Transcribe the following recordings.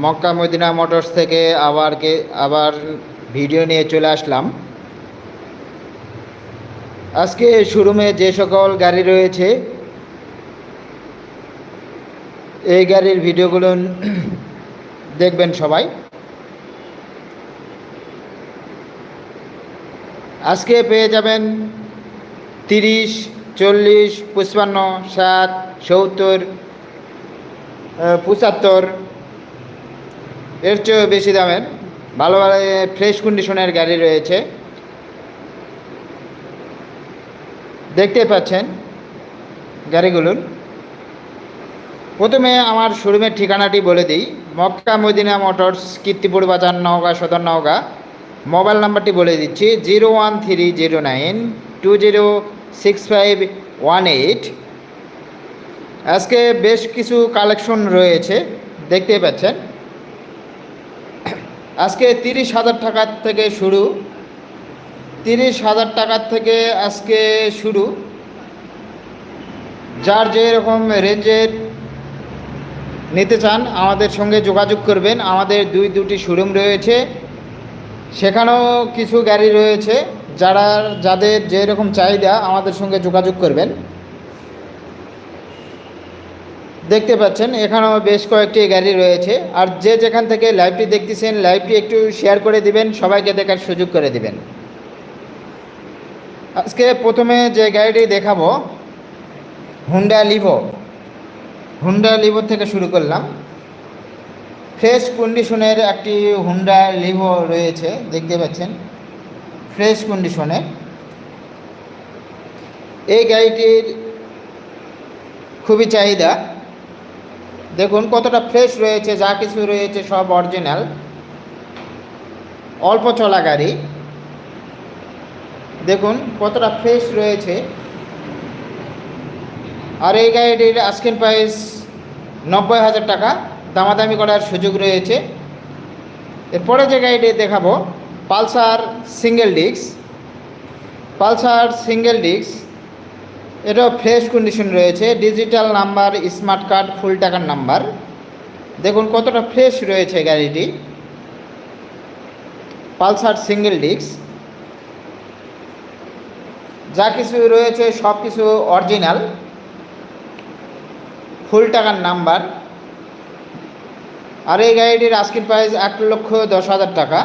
Mecca Medina motors থেকে আবার কে, আবার ভিডিও নিয়ে চলে আসলাম। আজকে শোরুমে যে সকল গাড়ি রয়েছে, এই গাড়ির ভিডিওগুলো দেখবেন সবাই। আজকে পেয়ে যাবেন তিরিশ, চল্লিশ, পঁচপান্ন, ষাট, সত্তর পঁচাত্তর। এর চেয়েও বেশি দামের। ভালো ভালো ফ্রেশ কন্ডিশনের গাড়ি রয়েছে। দেখতে পাচ্ছেন গাড়িগুলোর প্রথমে আমার শোরুমের ঠিকানাটি বলে দিই। মক্কা মদিনা মোটরস, কীর্তিপুর বাজার, নওগাঁ, সদর নওগাঁ। মোবাইল নাম্বারটি বলে দিচ্ছি, zero one three zero nine two zero six five one eight. আজকে বেশ কিছু কালেকশন রয়েছে, দেখতেই পাচ্ছেন। আজকে তিরিশ হাজার টাকার থেকে শুরু। তিরিশ হাজার টাকার থেকে আজকে শুরু। যার যে রকম রেঞ্জের নিতে চান, আমাদের সঙ্গে যোগাযোগ করবেন। আমাদের দুই দুটি শোরুম রয়েছে। সেখানেও কিছু গাড়ি রয়েছে। যারা, যাদের যেরকম চাহিদা, আমাদের সঙ্গে যোগাযোগ করবেন। দেখতে পাচ্ছেন, এখানেও বেশ কয়েকটি গাড়ি রয়েছে। আর যে যেখান থেকে লাইভটি দেখতেছেন লাইভটি একটু শেয়ার করে দিবেন, সবাইকে দেখার সুযোগ করে দিবেন। আজকে প্রথমে যে গাড়িটি দেখাবো হুন্ডা লিভো হুন্ডা লিভো থেকে শুরু করলাম। ফ্রেশ কন্ডিশনের একটি হুন্ডা লিভো রয়েছে, দেখতে পাচ্ছেন। ফ্রেশ কন্ডিশনের এই গাড়িটির খুবই চাহিদা। দেখুন, কতটা ফ্রেশ রয়েছে, যা কিছু রয়েছে, সব অরিজিনাল অল্প চলা গাড়ি। দেখুন, কতটা ফ্রেশ রয়েছে। আর এই গাড়িটির আজকের প্রাইস নব্বই হাজার টাকা। দামাদামি করার সুযোগ রয়েছে। এরপরে যে গাড়িটি দেখাবো, Pulsar single disc Pulsar single disc এটাও ফ্রেশ কন্ডিশন রয়েছে। Digital number smart card full টাকার নাম্বার দেখুন কতটা ফ্রেশ রয়েছে গাড়িটি। পালসার সিঙ্গেল ডিস্ক যা কিছু রয়েছে সব কিছু অরিজিনাল ফুল টাকার নাম্বার আর এই গাড়িটির আজকের প্রাইস এক লক্ষ দশ হাজার টাকা।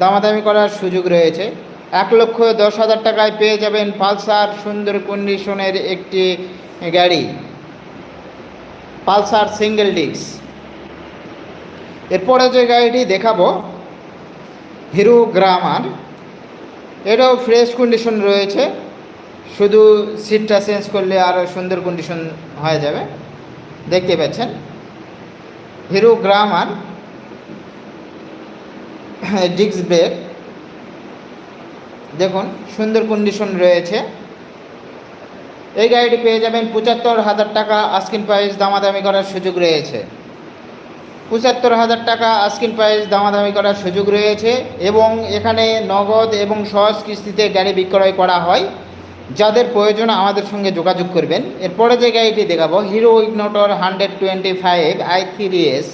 দামাদামি করার সুযোগ রয়েছে। এক লক্ষ দশ হাজার টাকায় পেয়ে যাবেন পালসার সুন্দর কন্ডিশনের একটি গাড়ি। Pulsar single disc. এরপরে যে গাড়িটি দেখাবো, হিরো গ্রামার। এটাও ফ্রেশ কন্ডিশন রয়েছে, শুধু সিটটা চেঞ্জ করলে আরও সুন্দর কন্ডিশন হয়ে যাবে। দেখতে পাচ্ছেন, হিরো গ্রামার। Disc brake. দেখুন, সুন্দর কন্ডিশন রয়েছে। এই গাড়িটি পেয়ে যাবেন পঁচাত্তর হাজার টাকা আস্কিন প্রাইস দামাদামি করার সুযোগ রয়েছে। পঁচাত্তর হাজার টাকা আস্কিন প্রাইস দামাদামি করার সুযোগ রয়েছে এবং এখানে নগদ এবং সহজ কিস্তিতে গাড়ি বিক্রয় করা হয়। যাদের প্রয়োজন আমাদের সঙ্গে যোগাযোগ করবেন। এরপরে যে গাড়িটি দেখাবো Hero Ignitor hundred twenty five I three S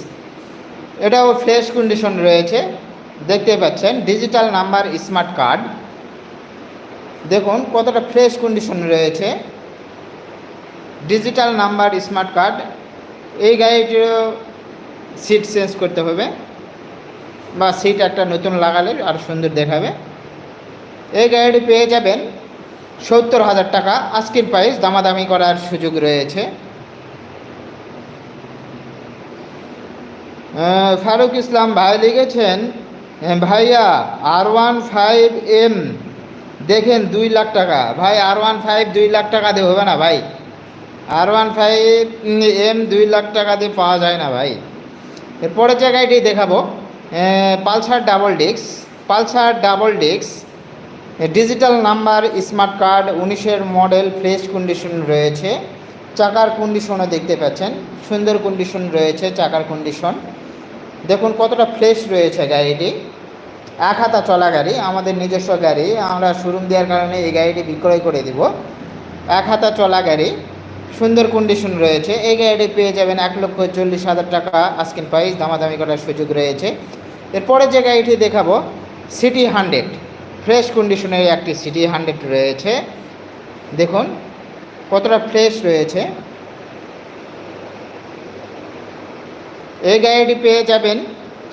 এটাও ফ্রেশ কন্ডিশন রয়েছে। দেখতে পাচ্ছেন ডিজিটাল নাম্বার স্মার্ট কার্ড দেখুন কতটা ফ্রেশ কন্ডিশন রয়েছে। ডিজিটাল নাম্বার স্মার্ট কার্ড এই গাড়িটিরও সিট চেঞ্জ করতে হবে। বা সিট একটা নতুন লাগালে আর সুন্দর দেখাবে। এই গাড়িটি পেয়ে যাবেন সত্তর হাজার টাকা। আজকের প্রাইস দামাদামি করার সুযোগ রয়েছে। ফারুক ইসলাম ভাই লিখেছেন, ভাইয়া আর ওয়ান ফাইভ এম দেখেন দুই লাখ টাকা। ভাই আর ওয়ান ফাইভ দুই লাখ টাকা দিয়ে হবে না ভাই? আর ওয়ান ফাইভ এম দুই লাখ টাকা দিয়ে পাওয়া যায় না ভাই। এরপরে যে গাড়িটি দেখাবো Pulsar double disc. Pulsar double disc digital number, smart card, উনিশের মডেল, ফ্রেশ কন্ডিশন রয়েছে। চাকার কন্ডিশনও দেখতে পাচ্ছেন। সুন্দর কন্ডিশন রয়েছে চাকার কন্ডিশন দেখুন কতটা ফ্রেশ রয়েছে গাড়িটি। এক হাতা চলা গাড়ি, আমাদের নিজস্ব গাড়ি। আমরা শোরুম দেওয়ার কারণে এই গাড়িটি বিক্রয় করে দিব। এক হাতা চলা গাড়ি, সুন্দর কন্ডিশন রয়েছে। এই গাড়িটি পেয়ে যাবেন এক লক্ষ চল্লিশ হাজার টাকা আজকের প্রাইস দামাদামি করার সুযোগ রয়েছে। এরপরে যে গাড়িটি দেখাবো সিটি হান্ড্রেড ফ্রেশ কন্ডিশনের একটি সিটি হান্ড্রেড রয়েছে। দেখুন, কতটা ফ্রেশ রয়েছে। এই গাড়িটি পেয়ে যাবেন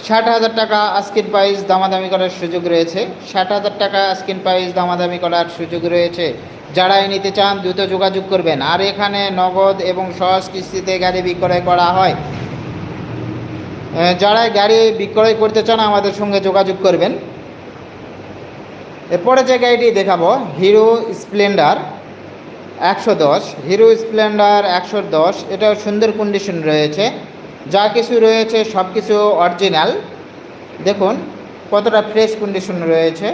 ষাট হাজার টাকা আস্কিন প্রাইস দামাদামি করার সুযোগ রয়েছে। ষাট হাজার টাকা আস্কিন প্রাইস দামাদামি করার সুযোগ রয়েছে। যারাই নিতে চান দ্রুত যোগাযোগ করবেন। আর এখানে নগদ এবং সহজ কিস্তিতে গাড়ি বিক্রয় করা হয়। যারাই গাড়ি বিক্রয় করতে চান আমাদের সঙ্গে যোগাযোগ করবেন। এরপরে যে গাড়িটি দেখাবো, হিরো স্প্লেন্ডার একশো দশ। হিরো স্প্লেন্ডার একশো দশ। এটা সুন্দর কন্ডিশন রয়েছে। যা কিছু রয়েছে সব কিছু অরিজিনাল দেখুন, কতটা ফ্রেশ কন্ডিশন রয়েছে।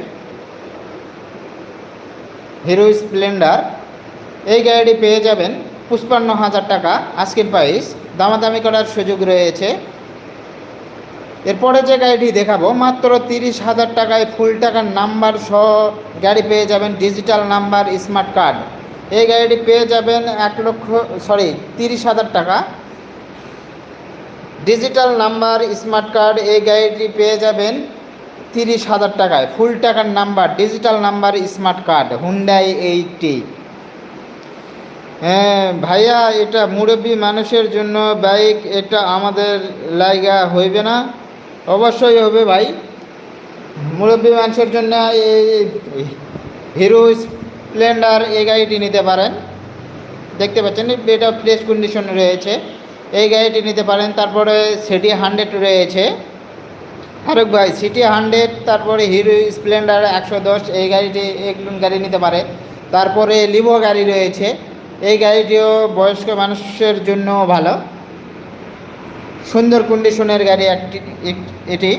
হিরো স্প্লেন্ডার, এই গাড়িটি পেয়ে যাবেন পুষ্পান্ন হাজার টাকা আজকের প্রাইস দামাদামি করার সুযোগ রয়েছে। এরপরে যে গাড়িটি দেখাবো, মাত্র তিরিশ হাজার টাকায় ফুল টাকার নাম্বার সহ গাড়ি পেয়ে যাবেন ডিজিটাল নাম্বার স্মার্ট কার্ড এই গাড়িটি পেয়ে যাবেন এক লক্ষ সরি তিরিশ হাজার টাকা ডিজিটাল নাম্বার, স্মার্ট কার্ড, এই গাড়িটি পেয়ে যাবেন তিরিশ হাজার টাকায়। ফুল টাকার number, digital number, smart card Hyundai eighty. হ্যাঁ ভাইয়া, এটা মুরব্বী মানুষের জন্য বাইক, এটা আমাদের লাইগা হইবে না। অবশ্যই হবে ভাই। মুরব্বী মানুষের জন্য এই হিরো স্প্লেন্ডার এই গাড়িটি নিতে পারেন। দেখতে পাচ্ছেন, এটা ফ্রেশ কন্ডিশন রয়েছে। এই গাড়িটি নিতে পারেন, তারপরে সিটি হান্ড্রেড রয়েছে। ফারুক ভাই, সিটি হান্ড্রেড, তারপরে হিরো স্প্লেন্ডার একশো দশ, এই গাড়িটি এগুলো গাড়ি নিতে পারে। তারপরে লিভো গাড়ি রয়েছে। এই গাড়িটিও বয়স্ক মানুষের জন্য ভালো। সুন্দর কন্ডিশনের গাড়ি একটি এটি।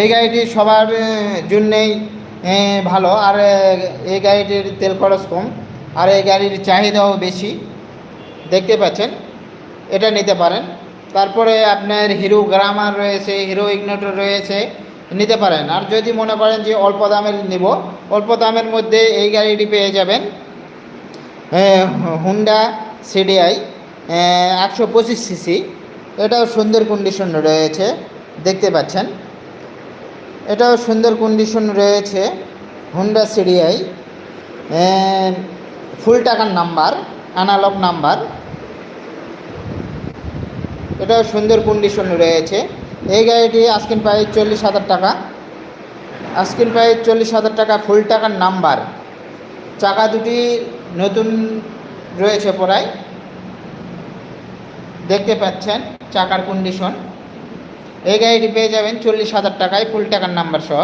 এই গাড়িটি সবার জন্যেই ভালো। আর এই গাড়িটির তেল খরচ কম। আর এই গাড়ির চাহিদাও বেশি। দেখতে পাচ্ছেন, এটা নিতে পারেন। তারপরে আপনার হিরো গ্রামার রয়েছে হিরো ইগনোটর রয়েছে, নিতে পারেন। আর যদি মনে করেন যে অল্প দামের নিব, অল্প দামের মধ্যে এই গাড়িটি পেয়ে যাবেন। হুন্ডা সিডিআই একশো পঁচিশ সিসি এটাও সুন্দর কন্ডিশন রয়েছে, দেখতে পাচ্ছেন। এটাও সুন্দর কন্ডিশন রয়েছে হুন্ডা সিডিআই ফুল টাকার নাম্বার অ্যানালগ নাম্বার এটাও সুন্দর কন্ডিশন রয়েছে। এই গাড়িটি আজকিন প্রাইস চল্লিশ হাজার টাকা। আজকিন প্রাইস চল্লিশ হাজার টাকা ফুল টাকার নাম্বার চাকা দুটি নতুন রয়েছে পড়ায়। দেখতে পাচ্ছেন চাকার কন্ডিশন এই গাড়িটি পেয়ে যাবেন চল্লিশ হাজার টাকায় ফুল টাকার নাম্বার সহ।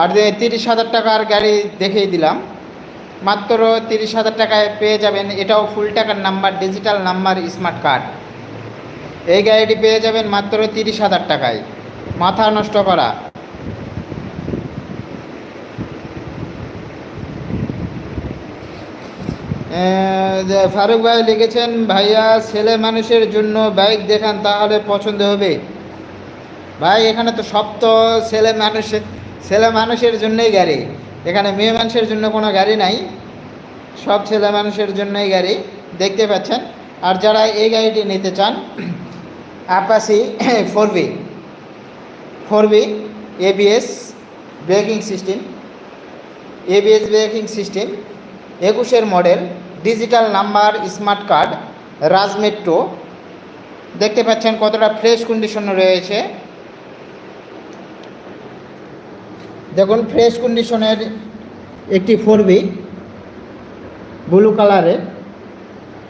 আর তিরিশ হাজার টাকার গাড়ি দেখিয়ে দিলাম। মাত্র তিরিশ হাজার টাকায় পেয়ে যাবেন। এটাও ফুল টাকার number digital number smart card এই গাড়িটি পেয়ে যাবেন মাত্র তিরিশ হাজার টাকায়। মাথা নষ্ট করা। ফারুক ভাই লিখেছেন, ভাইয়া, ছেলে মানুষের জন্য বাইক দেখান, তাহলে পছন্দ হবে। ভাই, এখানে তো সব তো ছেলে মানুষের ছেলে মানুষের জন্যই গাড়ি। এখানে মেয়ে মানুষের জন্য কোনো গাড়ি নাই, সব ছেলে মানুষের জন্যই গাড়ি, দেখতে পাচ্ছেন? আর যারা এই গাড়িটি নিতে চান Apache four V four V ABS braking system, ABS braking system, একুশের model, digital number, smart card, Raj metro, দেখতে পাচ্ছেন কতটা ফ্রেশ কন্ডিশন রয়েছে। দেখুন ফ্রেশ কন্ডিশনের একটি ফোর বি ব্লু কালারের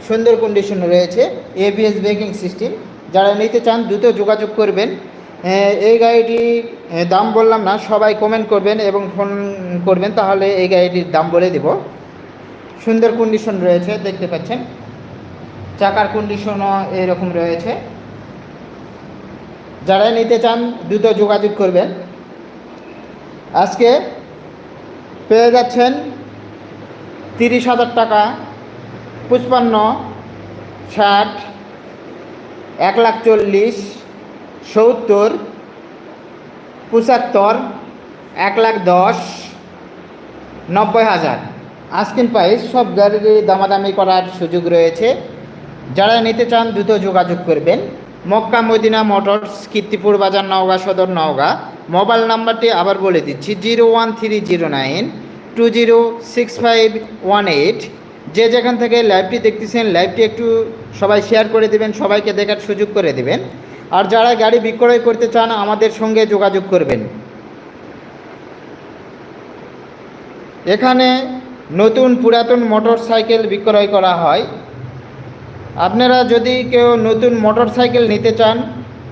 সুন্দর কন্ডিশন রয়েছে এবিএস ব্রেকিং সিস্টেম যারা নিতে চান দ্রুত যোগাযোগ করবেন। আহ, এই গাড়িটি আহ, দাম বললাম না সবাই কমেন্ট করবেন এবং ফোন করবেন তাহলে এই গাড়িটির দাম বলে দেব। সুন্দর কন্ডিশন রয়েছে দেখতে পাচ্ছেন। চাকার কন্ডিশনও এরকম রয়েছে। যারা নিতে চান দ্রুত যোগাযোগ করবেন। আজকে পেয়ে যাচ্ছেন তিরিশ হাজার টাকা, পঁচপান্ন, ষাট, এক লাখ চল্লিশ, সত্তর, পঁচাত্তর, এক লাখ দশ, নব্বই হাজার। আস্কিন প্রাইস, সব গাড়ির দামাদামি করার সুযোগ রয়েছে। যারা নিতে চান, দ্রুত যোগাযোগ করবেন। মক্কা মদিনা মোটরস, কীর্তিপুর বাজার, নওগাঁ সদর, নওগাঁ। মোবাইল নাম্বারটি আবার বলে দিচ্ছি, zero one three zero nine two zero six five one eight. যে যেখান থেকে লাইভটি দেখতেছেন, লাইভটি একটু সবাই শেয়ার করে দেবেন, সবাইকে দেখার সুযোগ করে দেবেন। আর যারা গাড়ি বিক্রয় করতে চান, আমাদের সঙ্গে যোগাযোগ করবেন। এখানে নতুন পুরাতন মোটর সাইকেল বিক্রয় করা হয়। আপনারা যদি কেউ নতুন মোটর সাইকেল নিতে চান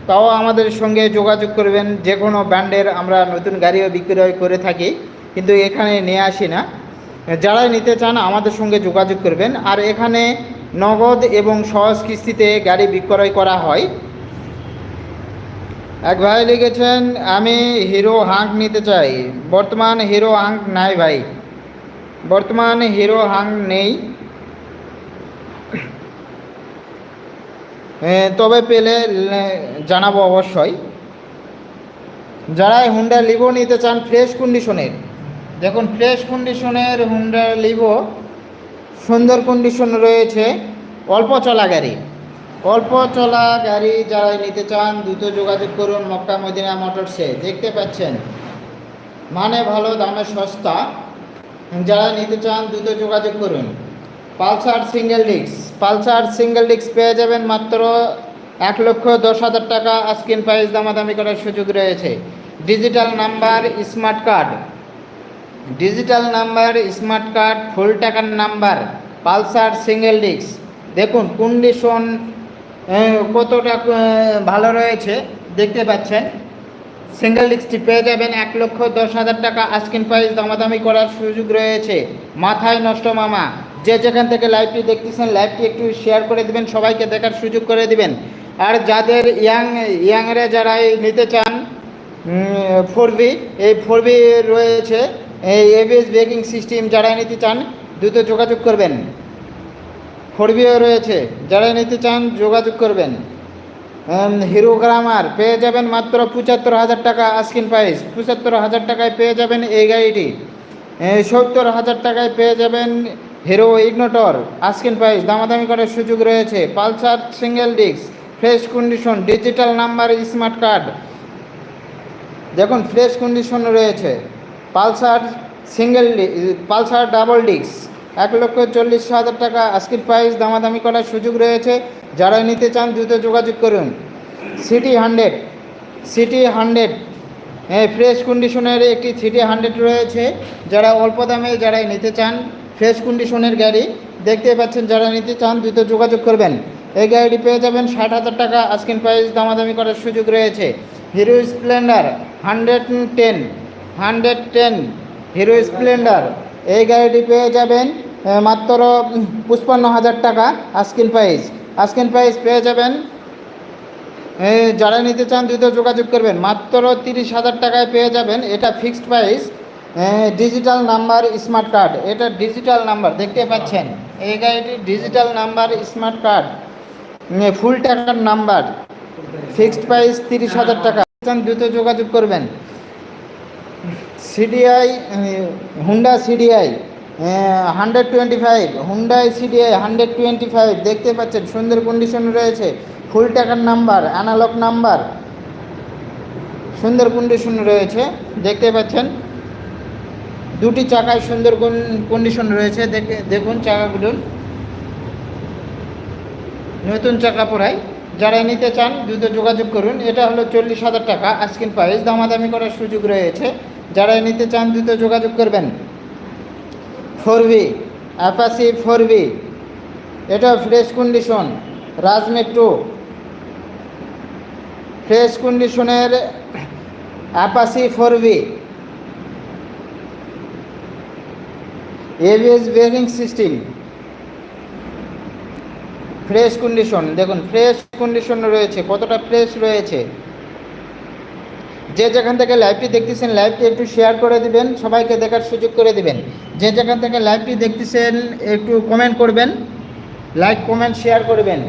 তাও আমাদের সঙ্গে যোগাযোগ করবেন। যে কোনো ব্র্যান্ডের আমরা নতুন গাড়িও বিক্রয় করে থাকি, কিন্তু এখানে নিয়ে আসি না। যারা নিতে চান আমাদের সঙ্গে যোগাযোগ করবেন। আর এখানে নগদ এবং সহজ কিস্তিতে গাড়ি বিক্রয় করা হয়। এক ভাই লিখেছেন, আমি হিরো হাঁক নিতে চাই। বর্তমান হিরো হাঁক নাই ভাই। বর্তমান হিরো হাং নেই। তবে পেলে জানাব অবশ্যই। যারা হুন্ডা লিভো নিতে চান ফ্রেশ কন্ডিশনের দেখুন ফ্রেশ কন্ডিশনের হুন্ডা লিভো সুন্দর কন্ডিশন রয়েছে, অল্প চলা গাড়ি। অল্প চলা গাড়ি যারা নিতে চান, দ্রুত যোগাযোগ করুন মক্কা মদিনা মোটরসে, দেখতে পাচ্ছেন। মানে ভালো, দামে সস্তা। যারা নিতে চান, দ্রুত যোগাযোগ করুন। Pulsar single disc. Pulsar single disc পেয়ে যাবেন মাত্র এক লক্ষ দশ হাজার টাকা। আস্কিন প্রাইস দামাদামি করার সুযোগ রয়েছে। Digital number, smart card. Digital number, smart card, full টাকার নাম্বার, পালসার সিঙ্গেল ডিস্ক। দেখুন, কন্ডিশন কতটা ভালো রয়েছে। দেখতে পাচ্ছেন, সিঙ্গেল ডিস্কটি পেয়ে যাবেন এক লক্ষ দশ হাজার টাকা। আস্কিন প্রাইস দামাদামি করার সুযোগ রয়েছে। মাথায় নষ্ট মামা। যে যেখান থেকে লাইভটি দেখতেছেন লাইভটি একটু শেয়ার করে দিবেন, সবাইকে দেখার সুযোগ করে দিবেন। আর যাদের ইয়াং ইয়াংরা যারা নিতে চান ফোর এই ফোর রয়েছে, এই এবিএস ব্রেকিং সিস্টেম যারা নিতে চান, দ্রুত যোগাযোগ করবেন। ফোর রয়েছে যারা নিতে চান, যোগাযোগ করবেন। হিরো গ্রামার পেয়ে যাবেন মাত্র পঁচাত্তর হাজার টাকা আস্কিন প্রাইস পঁচাত্তর হাজার টাকায় পেয়ে যাবেন এই গাড়িটি। সত্তর হাজার টাকায় পেয়ে যাবেন হিরো ইগনোটর আস্কিন প্রাইস দামাদামি করার সুযোগ রয়েছে। Pulsar single disc fresh condition digital number smart card দেখুন ফ্রেশ কন্ডিশন রয়েছে। Pulsar single Pulsar double disc এক লক্ষ চল্লিশ হাজার টাকা আজকের প্রাইস দামাদামি করার সুযোগ রয়েছে। যারা নিতে চান, দ্রুত যোগাযোগ করুন। সিটি হান্ড্রেড সিটি হান্ড্রেড হ্যাঁ ফ্রেশ কন্ডিশনের একটি সিটি হান্ড্রেড রয়েছে। যারা অল্প দামে যারা নিতে চান ফ্রেশ কন্ডিশনের গাড়ি দেখতে পাচ্ছেন যারা নিতে চান দ্রুত যোগাযোগ করবেন। এই গাড়িটি পেয়ে যাবেন ষাট হাজার টাকা আজকের প্রাইস দামাদামি করার সুযোগ রয়েছে। Hero Splendor hundred ten hundred ten Hero Splendor. এই গাড়িটি পেয়ে যাবেন মাত্র পঁচপান্ন হাজার টাকা আস্কিন প্রাইস আস্কিন প্রাইস পেয়ে যাবেন যারা নিতে চান দ্রুত যোগাযোগ করবেন। মাত্র তিরিশ হাজার টাকায় পেয়ে যাবেন, এটা fixed price digital number smart card এটা ডিজিটাল নাম্বার দেখতে পাচ্ছেন? এই গাড়িটির digital number smart card full টাকার নাম্বার ফিক্সড প্রাইস তিরিশ হাজার টাকা। দ্রুত যোগাযোগ করবেন। CDI Honda CDI hundred twenty five Hyundai CDI hundred twenty five দেখতে পাচ্ছেন, সুন্দর কন্ডিশন রয়েছে ফুল টাকার নাম্বার অ্যানালগ নাম্বার সুন্দর কন্ডিশন রয়েছে, দেখতে পাচ্ছেন। দুটি চাকায় সুন্দর কন্ডিশন রয়েছে? দেখে, দেখুন চাকাগুলো নতুন চাকা পড়াই যারা নিতে চান, দ্রুত যোগাযোগ করুন। এটা হলো চল্লিশ হাজার টাকা আজকিন প্রাইস। দামাদামি করার সুযোগ রয়েছে। যারা নিতে চান, দ্রুত যোগাযোগ করবেন। Four V Apache four V. এটা ফ্রেশ কন্ডিশন রাজমেট্রো ফ্রেশ কন্ডিশনের Apache four V. ABS braking system fresh condition দেখুন ফ্রেশ কন্ডিশন রয়েছে। কতটা ফ্রেশ রয়েছে? যে যেখান থেকে লাইভটি দেখতেছেন লাইভটি একটু শেয়ার করে দিবেন, সবাইকে দেখার সুযোগ করে দিবেন। যে যেখান থেকে লাইভটি দেখতেছেন, একটু কমেন্ট করবেন লাইক কমেন্ট শেয়ার করবেন।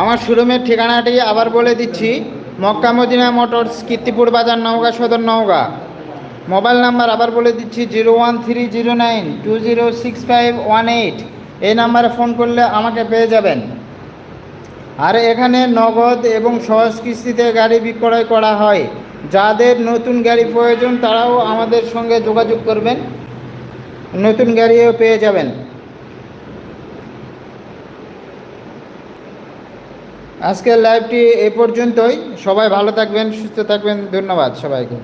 আমার শোরুমের ঠিকানাটি আবার বলে দিচ্ছি। মক্কা মদিনা মোটরস, কীর্তিপুর বাজার, নওগাঁ সদর, নওগাঁ। মোবাইল নাম্বার আবার বলে দিচ্ছি, zero one three zero nine two zero six five one eight. এই নাম্বারে ফোন করলে আমাকে পেয়ে যাবেন। আর এখানে নগদ এবং সহজ কিস্তিতে গাড়ি বিক্রয় করা হয়। যাদের নতুন গাড়ি প্রয়োজন, তারাও আমাদের সঙ্গে যোগাযোগ করবেন। নতুন গাড়িও পেয়ে যাবেন। আজকের লাইভটি এ পর্যন্তই। সবাই ভালো থাকবেন সুস্থ থাকবেন। ধন্যবাদ সবাইকে।